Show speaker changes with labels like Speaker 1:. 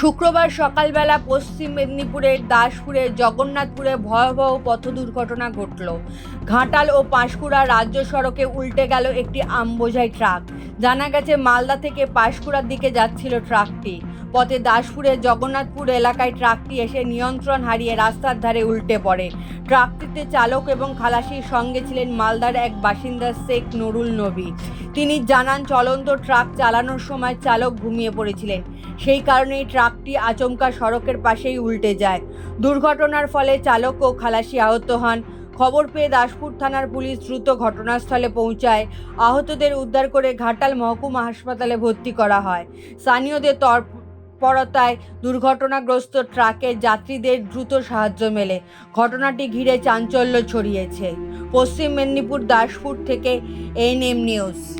Speaker 1: শুক্রবার সকালবেলা পশ্চিম মেদিনীপুরের দাসপুরের জগন্নাথপুরে ভয়াবহ পথ দুর্ঘটনা ঘটল। ঘাটাল ও পাঁশকুড়া রাজ্য সড়কে উল্টে গেল একটি আমবোঝাই ট্রাক। জানা গেছে, মালদা থেকে পাঁশকুড়ার দিকে যাচ্ছিল ট্রাকটি। পথে দাসপুরের জগন্নাথপুর এলাকায় ট্রাকটি এসে নিয়ন্ত্রণ হারিয়ে রাস্তার ধারে উল্টে পড়ে। ট্রাকটিতে চালক এবং খালাসির সঙ্গে ছিলেন মালদার এক বাসিন্দা শেখ নুরুল নবী। তিনি জানান, চলন্ত ট্রাক চালানোর সময় চালক ঘুমিয়ে পড়েছিলেন। সেই কারণেই ট্রাকটি আচমকা সড়কের পাশেই উল্টে যায়। দুর্ঘটনার ফলে চালক ও খালাসি আহত হন। খবর পেয়ে দাসপুর থানার পুলিশ দ্রুত ঘটনাস্থলে পৌঁছায়। আহতদের উদ্ধার করে ঘাটাল মহকুমা হাসপাতালে ভর্তি করা হয়। স্থানীয়দের তর তৎপরতায় দুর্ঘটনাগ্রস্ত ট্রাকের যাত্রীদের দ্রুত সাহায্য মেলে। ঘটনাটি ঘিরে চাঞ্চল্য ছড়িয়েছে। পশ্চিম মেদিনীপুর দাসপুর থেকে এনএম নিউজ।